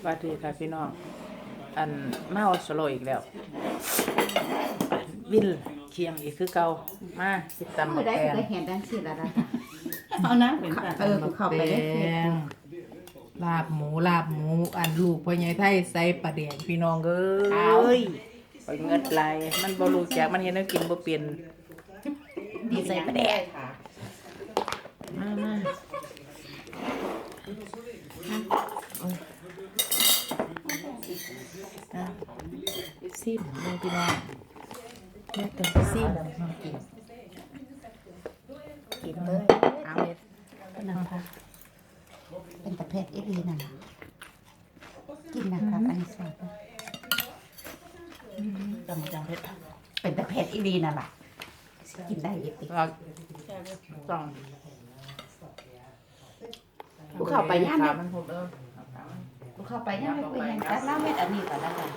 สวัสดีค่ะพี่น้อง อันมาเอาสโลอีกแล้วอันวินเคียงอีกคือเก่ามาติดตามมือได้แกง ก็เห็นดังสิแล้วนะเอานะเป็นตาเออกูเข้าไปได้แกเฟซงลาบหมูลาบหมูอันลูกพ่อใหญ่ไทยใส่ปลาแดงพี่น้องเอ้ยไปเงิดไหลายมันบ่รู้จักมันเห็นแนวกินบ่เป็นดีใส่ปลาแดงมามา อะซิมเลยพี่น้องแม่ต้องซิมมากินกินเลยเอาเม็ดนะคะเป็นตะเพ็ดอีดีนั่นน่ะกินนะครับอันนี้ใส่ไปจำจำเผ็ดเป็นตะเพ็ดอีดีนั่นแหละกินได้อีกติเราต้องกูเข้าไปย่านขาเม็ดมันหด เออกูเข้าไปย่านเม็ดกูเห็นจักน้ำเม็ดอันนี้ก่อนแล้วกัน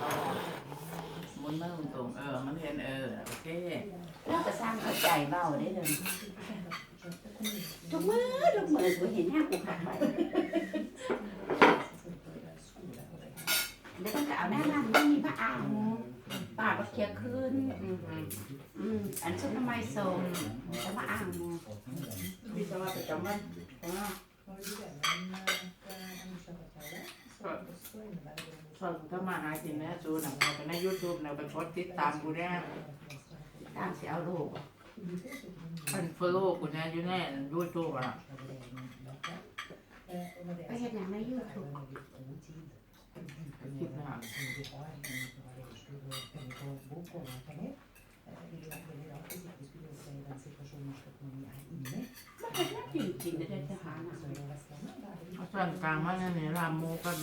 มุนมาตรงเออ มันเห็นเออโอเคแล้วก็สร้างเข้าใจเบ้าได้เลยทุกมือทุกมือกูเห็นหน้ากูขับไปเดี๋ยวต้องเอาหน้าร้านไม่มีพระอ่างป่าบักเคียขึ้นอืมอืมอืมอันชุดน้ำไม้ส้มจะมาอ่างมูวิศวะประจำวันสอนถ้า มาหากินนะจูนะเราไปในยูทูบเราไปกดติดตามกูแน่ตามสิเอาลูกเป็นฟอลโล่กูแน่อยู่แน่ยูทูบอะไปเห็นอย่างในยูทูบคิดนะจริงจริงๆได้จะหาหนังเอา ส่วนกลางมาเนี่ยรามโมกัน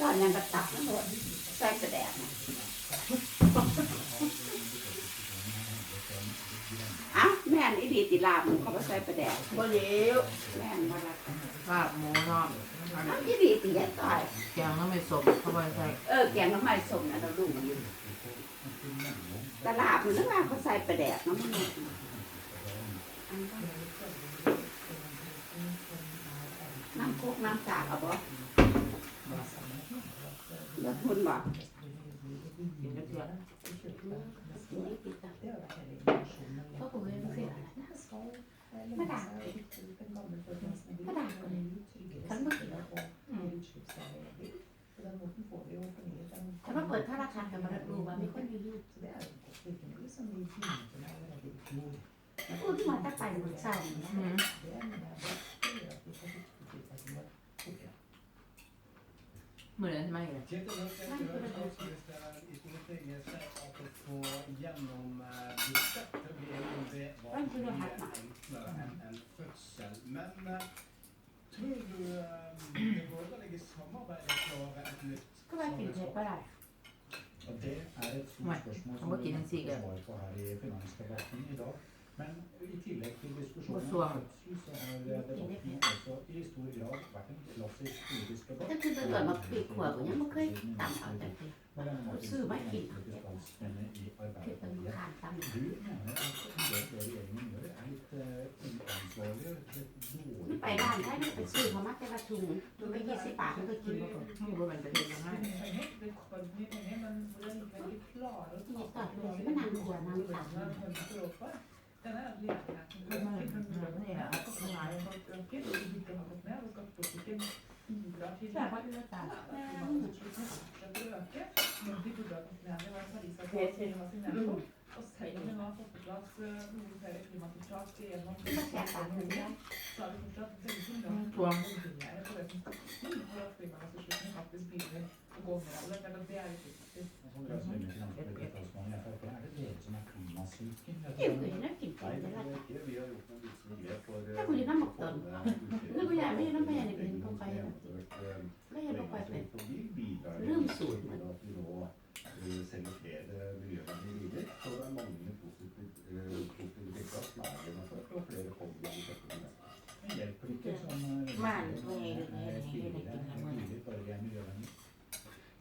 ตอนยังกระตับนะหมดใส่กระแดกนะอ้าวแม่นอีดีติลาบมันเขาก็ใส่กระแดกบ่เลี้ยวแม่นมาละลาบหมูเนอันอ้าวอีดีติเฮ็ดต่อยแกงก็ไม่สมเข้าไปใส่เออแกงน้ำไม้ส้มนะเราดูอยู่ตลาบมันนึกว่าเขาใส่กระแดกเนาะมันอันนั้ นน้ำโคกน้ำสาดเอาบ่เลือกคุณบ่กินก็เถื่อนก็คงเลยเสียมาด่ามาด่าคนนี้ฉันไม่เกี่ยวฉันมาเปิดธนาคารกับมาดูว่ามีคนอยู่นี่พูดที่มาตั้งไปหมดใส่อืมเหมือนใช่ไหมเลยร่างคือเรื่อ Eh, Men eh, tror du eh, det borgerlige samarbeidet? Det er et stort spørsmål som vi får svar på her i Finansdebatten i dag. Men i tillegg til diskusjonen Og så- om fødsel, så har debatten også i stor grad vært en klassisk politisk แต่ debatt. ถ้าคือเกิดมาปีขวบยังไม่เคยต่ำเอาแต่ที Marianne Martinsen, Sø, hva er det? politisk talskvinne i คือเป็น Arbeiderpartiet. ขาดต่ำ Du mener at en del av det regjeringen gjør, er litt eh, uansvarlig og rett og slett นี่ dårlig ไปบ้านได้นี่ไปซื้อเขามาแต่ละถุงถุงไม่ยี่สิบบาทมันก็กินหมดเลยไม่รู้เป็นประเทศยังไงนี่ตัดเลยมันนางขวดนางตัดไม่ไม่ไม่อะไม่หลายใช่เพราะที่เราตายเทสเทสมันแสบปากเลยนะทวง Sånn raskt med finanspolitisk talsmann i Frp, er det Og selv om vi har er det som. Det er ikke. อ้ช่วงนี้อยู่เรื่องไทยเลยนะมันไปดูของมองมาบอกเลยอยู่ในท้องเลยวะ effekt. Och det är som Anna Solberg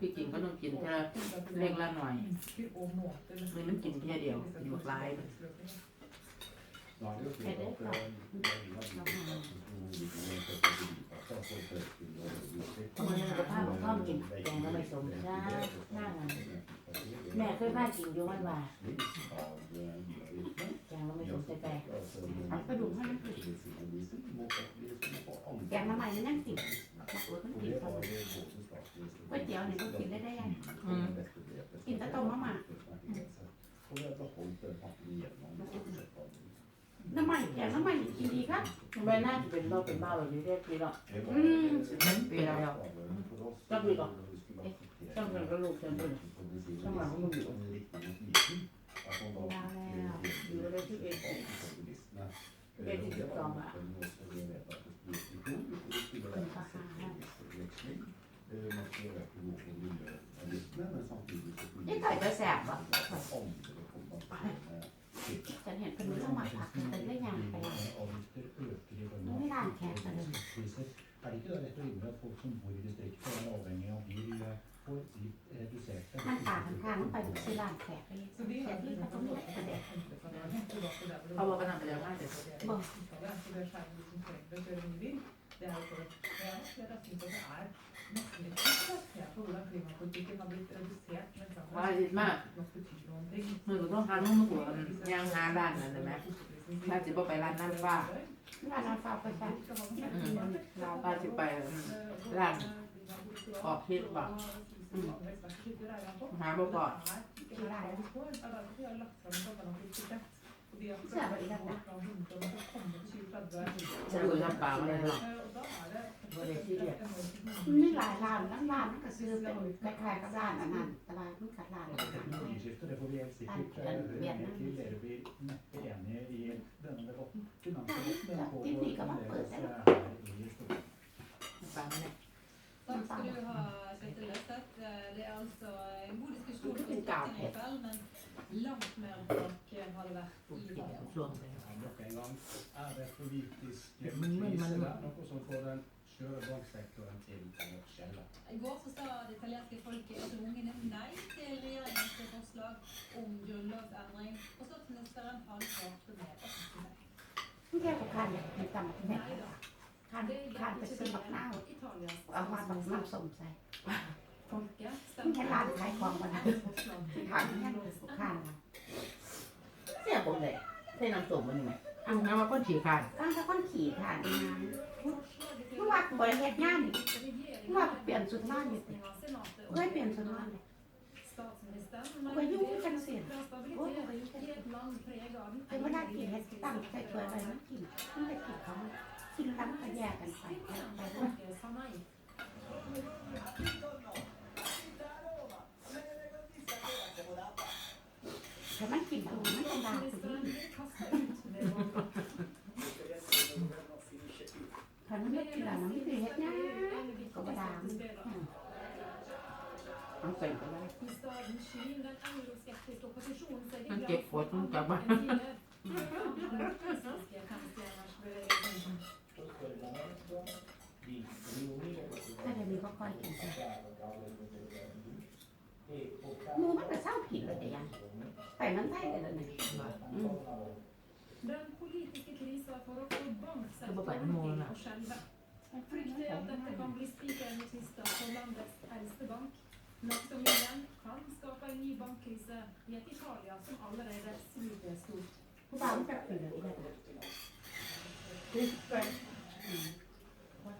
พี่กินก็ต้องกินแค่เล็กละหน่อยไม่มันกินแค่เดียวกินหมดลาย มมันจะพาของข้าวกินแกงแล้วไม่สมจ้าหน้ามันแม่เคยพากินอยู่วันว่าแกงแล้วไม่สมใจแปลกกระดูกให้มันติดแกงน้ำมันนั่งติดโอ้ยมันติดเขาก๋วยเตี๋ยวเนี่ยก็กินได้ได้ยังกินต่ต้มมะม่า น้ำมันแกงน้ำมันกินดีครับใบหน้าจะเป็นเบาเป็นเบาแบบนี้เรียกพี่หรอกมันเปรี้ยวแล้วต้องมีก่อนต้องเป็นกระลูกเชิญด้วยต้องหลังมันอยู่อยู่เลยที่เอ็นเอ็นที่สิบสองอะนี่ไก่จะแสบอะ ฉันเห็นเป็นมื้ต้องมาผักเป็นได้ยังไปไม่านแขกอะไร Er det ikke da rett og rimelig at folk som bor i distriktet er avhengig av bil, eh, får de reduserte มันต่างกันข้างไปซื้อร้านแขกไปแต่ที่เขาต้องหมดประเด็นเขาบอกว่าทำไปแล้วง่ายแต่ Det er jo for ว่าดีมากมือก็ต้องหานนุ่มกว่าย่างงานร้านนั่นใช่ไหมถ้าจะไปร้านนั่นฟ้าร้านนั่นฟ้าไปใช่เราป้าจะไปร้านออกคิดบอกหาบอกบอก จะดูลำบากอะไรหรอกว่าเด็กที่เรียกมีหลายร้านน้ำร้านมันก็ซื้อเป็นคล้ายๆกับร้านอันนั้นแต่ร้านมันกับร้านอาหาร Teknologiskifte, det får vi helt sikkert eh, høre mer til. Dere blir neppe enige i denne debatten. Finansdebatten den pågår fremdeles her i Stortinget. ฟังเนี่ย Takk skal du ha, Kjetil Løseth. Det er altså en god diskusjon Det er på ikke galt, Stortinget i kveld, men langt mer bråk har det vært ปุ๊บ i กิน dag. ช่วงเลย Ja, nok en gang er det politiske Men- men- krise men- der, noe som får den skjøre banksektoren til å skjelle. I går så sa det italienske folket at ungene nei til regjeringens forslag om grunnlovsendring, og statsministeren han svarte med å si nei. ไม่แค่กับคันเนี่ยมีตำแหน่ง Nei da. คัน Det คัน gjelder ไป ikke ซื้อบัก bare นาว Italias เอามาบักน้ำส้มใส่ folket ไม่ใช่ร้าำส้มมันนี่ไหมเอางั้มาก้นฉี่ขาดตั้งแต่คนขี่ผ่านงานเมื่อวานบริเวณงานนี่เมื่อวานเปลี่ยนสุดนอนอยู่ติ av Senatet เอ้ยเปลี่ยนสุดนอนเลยก็ยุ่งกันเสียโอ้ยก็ยุ่งกัน i et land preget av คือวลากินเห็ดตั้งใส่ถ้วไปมันกินมันจะกินเขากินแล้วมันแยกกันไปแต่มันกินตัวมันจะด่าคุณ Statsministeren นี่ ขันมันเล็กหลังมันตีเฮ็ดนะาก็บดามเอาใส่ก็ได้มัเจ็บปวดมันกลับมาถ้าเดี๋ยวนี้ก็ค่อยกินไป หมูมันก็เศร้าผิดเลยแต่ยังไปมันไทยเลยนะอืม Den politiske krisen får også Det var banksektoren bare mål, til å skjelve. Frykter at dette kan bli spikeren i kista for landets eldste bank. Noe som igjen kan skape en ny bankkrise i et Italia som allerede sliter stort. ผู้บ่าวมันจะผิดเลยนะคือไปว่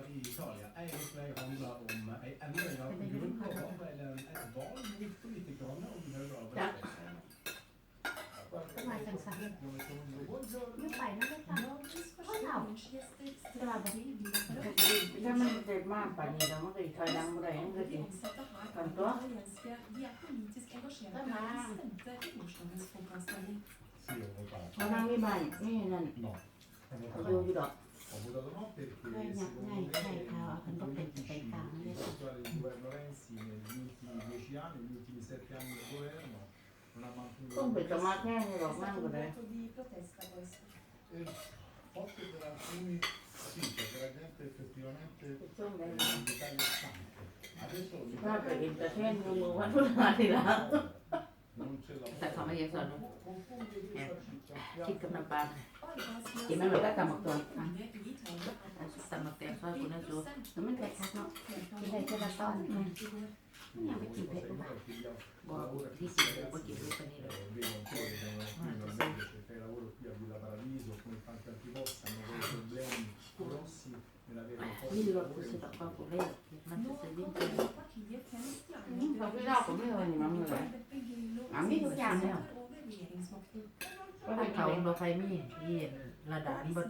spelar i Italia är Sverige handlar om ämnen av grundkrav eller ett val mot politikerna om hur bra det är. ก็มาสังสรรค์ไม่ไปนะไม่ไปเขาเห่าตลาดแบบถ้ามันเด็ดมากป่านนี้เราไม่เคยถอยดังอะไงนั่นก็ดีกันตัวถ้ามาเขานั่งไม่บ้านไม่นั่นเขาดูอยู่ดอก ho votato no perché ใช่ยัก secondo ง่าย me ใช่เขาเอาคันก็เป็นไปกลางเลย l'attuale del governo Renzi negli ultimi dieci anni, negli ultimi sette anni del governo, non ha mantenuto ต้องไปจะมาแค่นี้หรอกนั่งก็ได้ voto di protesta questo. Eh, forse per alcuni sì, perché la gente effettivamente ช่วงไหน eh, in Italia è stanca. Adesso ถ้าไปอินเต แล้ว non c'è la แต่เขาไม่ยังสอน confonde questa città คิดกับน้ำปลา Arbetslösa กินไม่หมดก็กำมักตัว unge i Italia สมัครแต่ซอยคุณนะจู procent มันเผ็ดคักเนาะกินได้แค่ละตอนอืม igår. มันยังไม่กินเผ็ดหรอก perché io บอกที่สิบก็กินด้วยกันนี่เลย eh, vedo วิ่งรถกูสิแบบว่ากูเล่นมันจะใสิ่งไปเราไม่เล่ากม่นี่มันเลยมันมีทุกอย่างเนี่ยว่าเขาบ่ใครมีที่ระดานบ่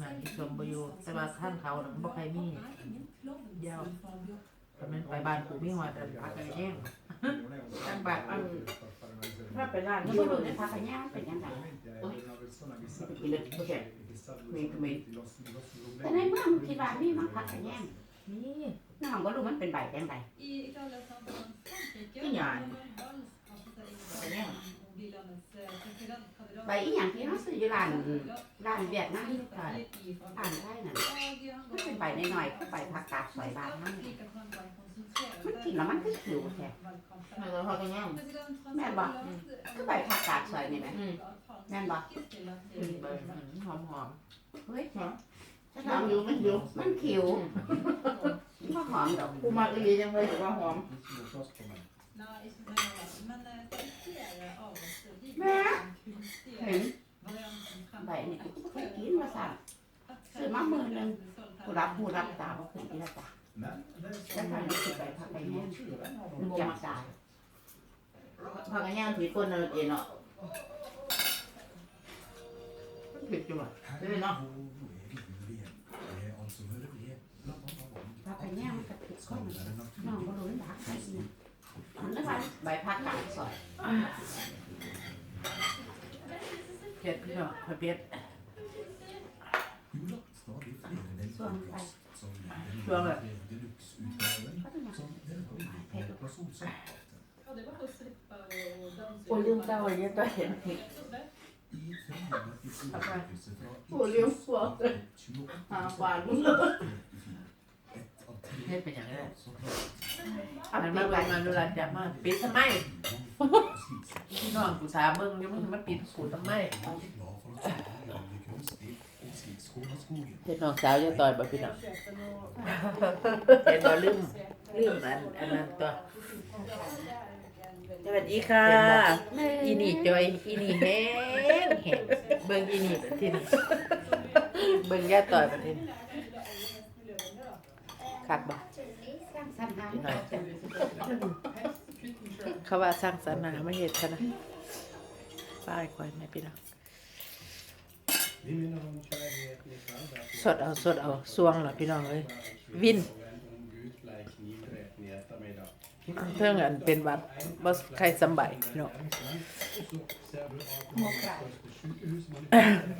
นั่นที่ชมระโยชน์แต่ว่าข้างเขาบอกใครมียาวทำนั้ไปบ้านกูไม่หัอดพักกันแย่งตั้งบ้ถ้าไปร้านก็บ่รู้ได้พักกันแย่งเปยังไงโอ้ยกินแล้วโอเค มีก็มีแต่ในเมื่อมันคิดว่ามีมังคักแต่แย่งนี่น้องก็รู้มันเป็นใบแดงใบ Cái nhà. แต่แย่ง Bảy ý nhàng thì nó sẽ như làn làn Việt Nam như thời านได้น่ะมันเป็น เป็น ใบ bảy หน่อย ๆ ก็ ก็ใบผักกาดสวยบาบานมามา นกินแล้วมันคือผิวแท้ไม่ต้องพักกันแย่ง Men va? Cứ bày ผักกาดสอยนี่ไหมอืมแม่นบ่อืมเบิ่งหอมหอมเฮ้ยหอมฉันหอเอามออยู่ยู่มันอยู่มันขิวมันก็หอมดอกกูมาอีจังเลยว่าหอม non so com'è. Nej, men kvalificerade avgifter. Nä. เห็น Varianten ใบนี่กูก็เคยกินมาสั่งซื้อมามื้อหนึ่งกูรับผู้รับตาบ่เคยกินละจ้ะ มันบ่มักตายพากันย่างผีคนเราเองเนาะผิดจังหวะได้เนาะพากันย่างมันก็ผิดคนน้องบ่รู้ดักใครสิอันนั้นว่าใบพัดกลางซอยเผ็ดพี่น้องเผ็ดส่วนไป Yokluyorlar. Och Linda har ju dåligt. Olje och vatten. Han vann. เล่นเป็นอย่างไรอันนั้นมาเบิ่งมาดูรันจับมาปิดทำไมพี่น้องกูสาเบิ่งยังมึงมาปิดกูทำไม เฮ็ดน้องสาวจะต่อยบ่พี่น้องเห็นบ่ลืมลืมอันอันนั้นตัวสวัสดีค่ะ อีนี่จอยอีนี่แห้งแห้งเบิ่งอีนี่บัดทีนี้เบิ่งย่าต่อยบัดทีนี้คักบ่สร้างสรรค์หาพี่น้องเขาว่าสร้างสรรค์หามาเฮ็ดซะนะป้ายควายแม่พี่น้อง สดเอาสดเอาสวงล่ะพี่น้องเอ้ยวินเพิ่งอันเป็นหวัดบ่ใครสำบายพี่น้อง Og så ser du at det er sykehus man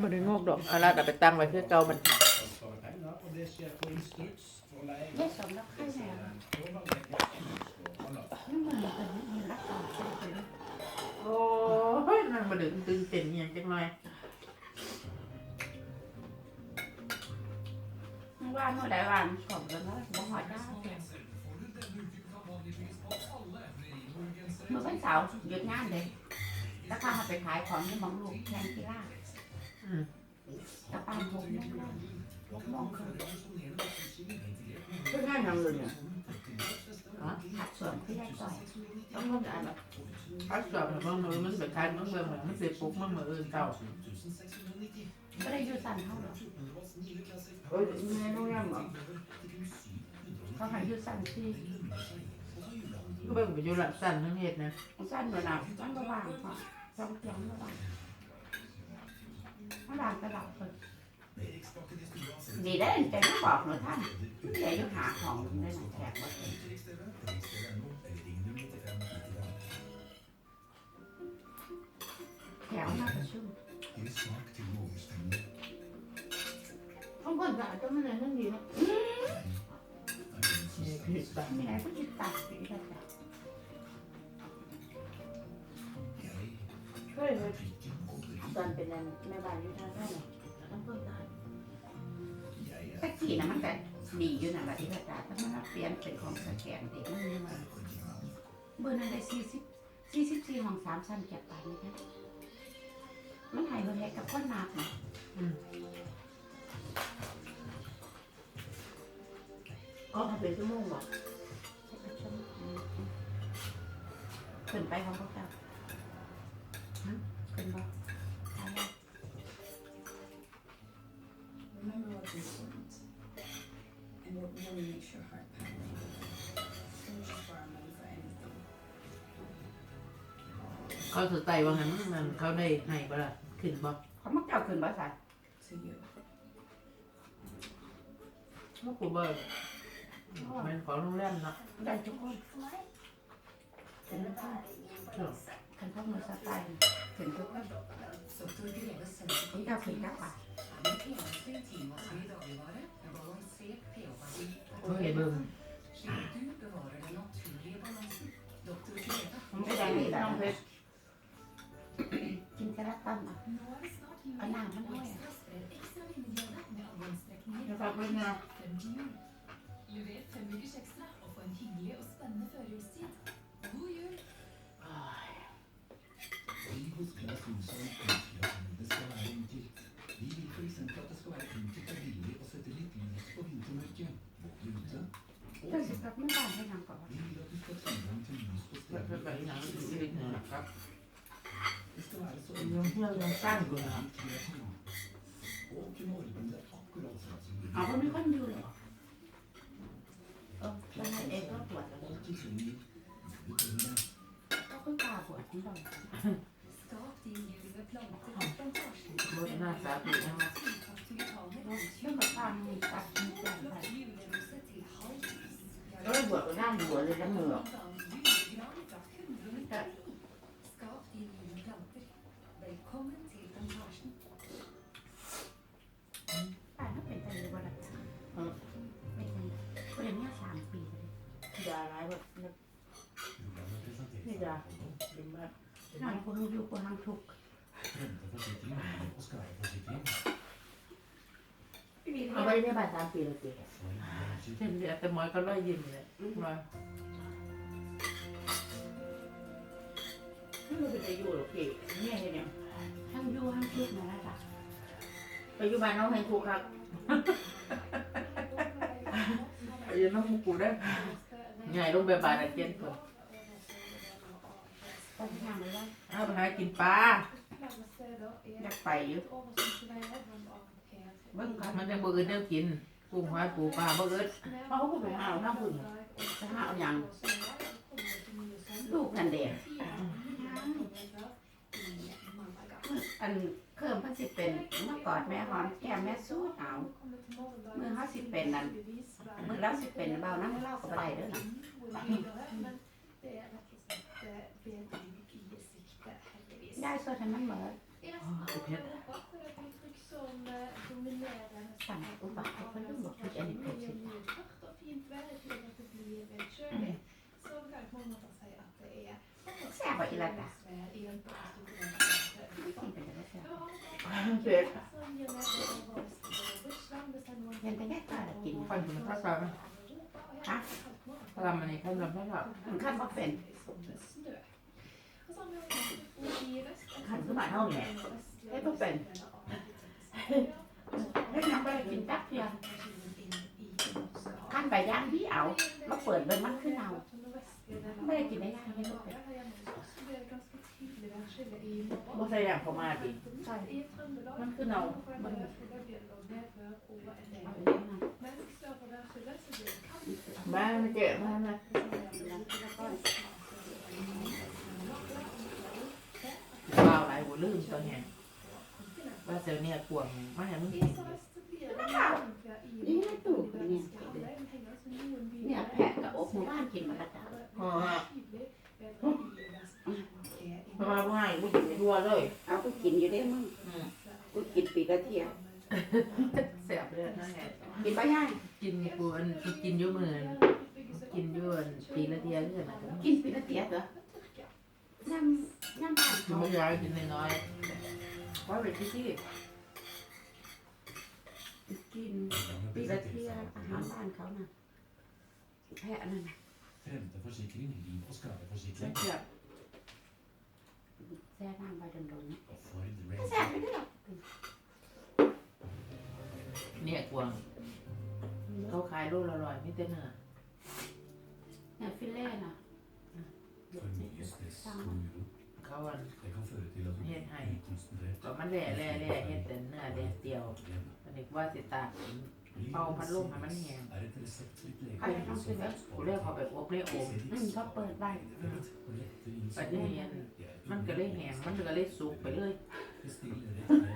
บ่ได้งอกดอกเอาละเอาไปตั้งไว้คือเก่ามัน kan spare penger, og det skjer på instruks for lege. แย่สมแล้วใครแน่ Overlege. มันเหมือนกันมันรักษาใช่ไหมโอ้ยนั่งบ่ดึงตึงเต้นอียังจักหน่อ ยมันว่าเมื่อใดวันสอบแล้วนะบ่หอดได้เมื่อวันเสาร์หยุดงานเลยแล้วพาไปขายของที่มองลูกแทนกีฬาอืมตะปานหกโมงแล้วหกโมงครึ่งเพิ่งงานยังเลยเนี่ยอ๋อหัดสวนที่ได้ต่อยต้องมันอันแบบพักสอบมันมือมันไปขายมันเบิ่งมันสิปลุกมันมื้ออื่นเก่า ก็ได้อยู่สั่นเท่าหรอกโอ้ยแม่น้องยังบ่เขาใหายอยู่สั่นที่เบิ่งไปอยู่หลังสั่นทั้งเฮ็ดนะสั่นเวลามันก็วางพอสองเสียงก็วางมันวางตลอดเลยดีได้ใจไม่บอกหนูท่านใจอยุหาของได้หนังแขกว่าแข ข้างบนก็ไม่ได้นั่งดีนะนี่คือปลามีอะไรก็จิตตัดดีได้จ้ะเคยเลยตอนเป็นแม่บ้านอยู่ทางนั้นน่ะต้องเพิ่มได้แท็กซี่นะมันแต่ดีอยู่นะบัดนี้ก็จ่ายถ้ามันเปลี่ยนเป็นของสแกนเด็กมันมาเบอร์นั้นได้สี่สิบสี่สิบสี่ห้องสามชั้นเก็บไปนี่นะมันหายไปกับคนมากนะ ก็ทำเป็นชั่วโมงหรอขึ้นไปของพวกเจ้าฮะขึ้นบ่ตายแล้ว Remember what you want and what really makes your heart pounding. Don't just borrow money for anything. เขาสไตล์ว่างั้นมันเขาได้ให้บ่ล่ะขึ้นบ่เขามักเจ้าขึ้นบ่ใส่ To you. ลูกกู เบิร์มันของโรงแรมเนาะได้ทุกคนขึ้นทุกคนขึ้นทุกมือสไตล์ขึ้นทุกคนนี่ก็ขึ้นกับป่ะเขาเห็นเบิ่งมันไม่ได้นี่น้องเพชรกินกระลัดตั้มอะ Nå er det snart jul. Å, nei, men nå er jeg- Ekstraspred ekstra linjegående med avgangsstrekninger. จะฝากไว้นะ บ้านให้นาก่อนเอาก็ไม่ค่อยดูหรอกเออแล้วนาเอกก็ปวดแล้วก็ค่อยตาปวดที่เราบนหน้าตาปวดนะเรื่องกับตามีตัดมีแต่ไป Flott julerose til halv pris. ก็เลยบวชก็ได้หัวเลยแล้วมือ Blant annet julegran fra 199. Skap din jul med planter. Velkommen til plantasjen. ป้าถ้าเป็นใจเลยว่าแบบไม่ใช่ก็เลยเนี่ยสามปีเลยยาร้ายแบบนี้ Programmet presenteres นี่ av ยาเป็นมากนางคนอยู่คนทางทุกข์ Renteforsikring og skadeforsikring. เอาไว้ในบ้านสามปีเลยสิ For bransjer เช่นเดียวแต่หมอยก็ร้อยยิ้มเลยร้อยไม่รู้เป็นจะอยู่หรอกพี่เนี่ยเห็นยังทั้งอยู่ทั้งทุกข์นะจ๊ะไปอยู่บ้านน้องให้ทุกข์ครับไอ้ยังน้องกูได้ใหญ่ลงไปบาดอาเจียนก่อนไปทางเลยว่าเอาไปหากินปลา Flere steder อยา er กไปอยู่ เบิ่งกันมันจะบ่อื่นแนวกินกุ้งหอยปูปลาบ่อื่นเขาก็ไปหาเอาหน้าบุญจะหาเอาอย่างลูกนั่นเด็กอันเครื่องพันสิเป็นเมื่อก่อนแม่หอมแก้มแม่สู้หนาวเมื่อเขาสิเป็นนั่นเมื่อเราสิเป็นเบาน้ำเล่ากับไปเด้อนะได้ส่วนนั้นมันเหมือน สั่งอุบัติเหตุเพิ่นบอกว่าอันนี้เป็นสิแซ่บกว่าอีหลาจ้ะไม่ต้องเป็นอะไรแซ่บเผ็ดยังไปได้นฟันถึงข้าวซอยไหมทำอันนี้ข้าวซอยข้าวซอยมันขั้นว่าเป็นขั้นคือบ้านเฮาเนี่ยให้บ่เป็น ให้น้ำไปกินแป๊บเดียวขั้นไปย่างที่เอามาเปิดเบิ่งมันขึ้นเอาไม่ได้กินได้ง่ายไม่ต้องเป็นบ่ใส่อย่างเขามาดิใช่มันคือเนามันเอาไปเลี้ยงมันบ้านมันเจ็บมากนะว้าวหลายหัวลืมตัวเนี่ย ว่าเซลเนี่ยกวงมาให้มึงกิน offentliga i Det är helt orimligt. ska handla om pengar som noen เนี่ยแพะกับอบหมู่บ้านกินมาแล้วจ้ะอ๋อฮะ เพราะว่าผู้ให้ผู้หญิงทั่วเลยเอาไปกินอยู่ได้มึงอืมกูกินปีละเทียวแซ่บเลยนั่นไงกินปย่างกินกูอันกินอยู่มือนั้นกินอยู่อันปีละเที่ยคือกันะกินปีละเทียวเหรอน้ำ น้ำบ้านกินเขาบ่ยายกินน้อยเพราะเป็นที่ที่กินปีละเที่ยวอาหารบ้านเขาน่ะแพะนั่นน่ะ Fremteforsikring, liv- og ไม่ skadeforsikring. เชื่อแช่น้ำไว้โดนๆนะ Og Ford แช่ Ranger. ไปด้วยหรอกๆเนี่ยกวางเขาขายโลละร้อยมีแต่เนื้อเนี่ยฟิลเล่น่ะ For mye stress og uro. เขาอัน Det kan føre til at du Helt hei. blir ukonsentrert. ก็มันแหล่แล่แล่เฮ็ดแต่เนื้อแดดเดียว Problem. อันนี้ว่าสิตากเป่าพัดลมให้มันแห้ง Er et reseptfritt ใครต้องซื้อแล้วกูเรียกเขาไปอบในโอ่งอืมเขาเปิดไว้ og lette ปัจจุบัน innstilling. มันก็เลยแห้งมันก็เลยสุกไปเลย Bestill rett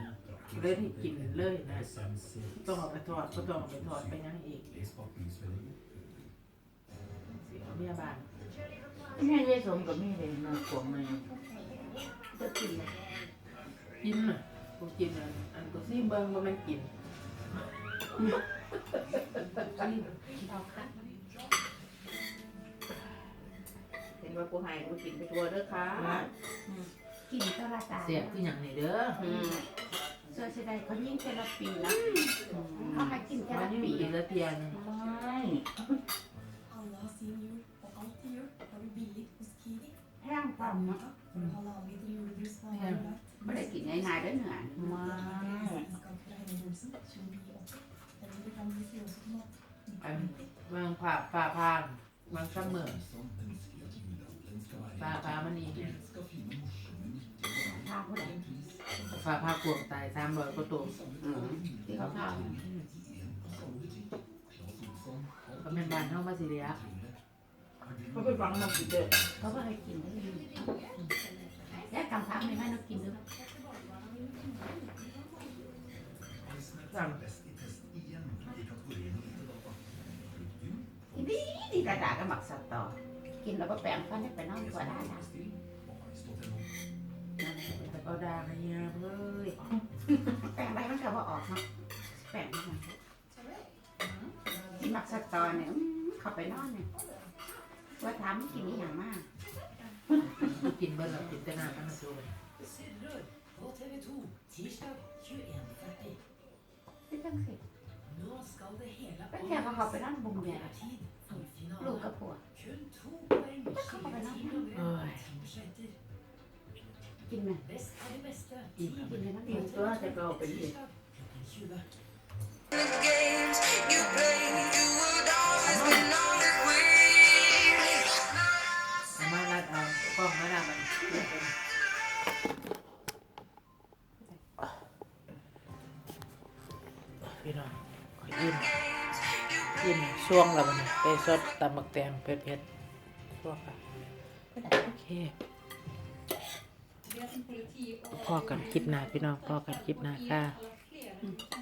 hjem. เลยได้กินเลยนะ Samse. ต้องเอาไปทอดก็ต้องเอาไปทอดไปยังอีก Les pakningsmeldinger. เสียเมียบ้าน แม่ยายสมกับแม่เลยมาขวงมา จะกินเลยกินน่ะกูกินอันอันกูซีเบิ่งว่ามันกินเห็นว่าผู้ให้ผู้กินไปทัวเด้อค่ะกินตลาดเสียบคือย่างนี้เด้ออืมเสื้อสีแดงเขายิ่งแต่ลปีนะเขาให้กินแต่มัลปีปีละเทียนงไม่ Alla har sin jul och alltid jul har vi billigt hos Kiri. แห้งปั๊มนะ For en halvannen liter julebrus har jeg lagt. ไม่ได้กินง่ายๆเด้อเหนือไม่ Skal fra Henning Olsen, 29,80. Eller du kan bli også på mat. อันเมืองผ่าผ่าพางเมืองซัมเมอร์ Som ønsker at julehandelen skal være ผ่าพามันอีกเนี่ย skal finne morsomme, nyttige og ทางผู้ใดผ่าพากวงตายสามร้อยกว่าตัวอืมที่เขาทำ i en samme butikk. Claes Olsson, ก็เป็นบ้านเฮามาสิเลีย Trine. Har du เขาไปฟังมากี่เดือนเขาก็ให้กินได้ดีแค่กำพังไม่ให้เรากินด้วย Heisnet er best i test igjen i kategorien lite data. Er du ดีดีกระดาษก็หมักสัตว์ต่อกินแล้วก็แปลงฟันให้ไปนอนตัวได้นะแต่ก็ด่าให้ยามเลยแปลงอะไรมันก็ว่าออกเนาะแปลงมันกินหมักสัตว์ต่อเนี่ยเข้าไปนอนเนี่ย ว่าถามกินนี่อย่างมากกูกินเบิ่แล้วกินแต่น้ำมันมาสู้ Sylrør på TV 2 tirsdag 21.40. ไม่ต้องสิ Nå skal det hele เป็นแค่เขาเข้าไปนอนบุมเนี่ย være tid for ลูก finale. กับผัว Kun to poeng skiller Oi. teamene og teamskøyter. กินไหม Best av de beste. กินเลยนะกินตัวแต่ก็เป็นที่ Tirsdag klokken ไปสดตำบักแตงเผ็ดๆช่วกค่ะโอเคพอกันคลิปหน้าพี่น้องพอกันคลิปหน้าค่ะ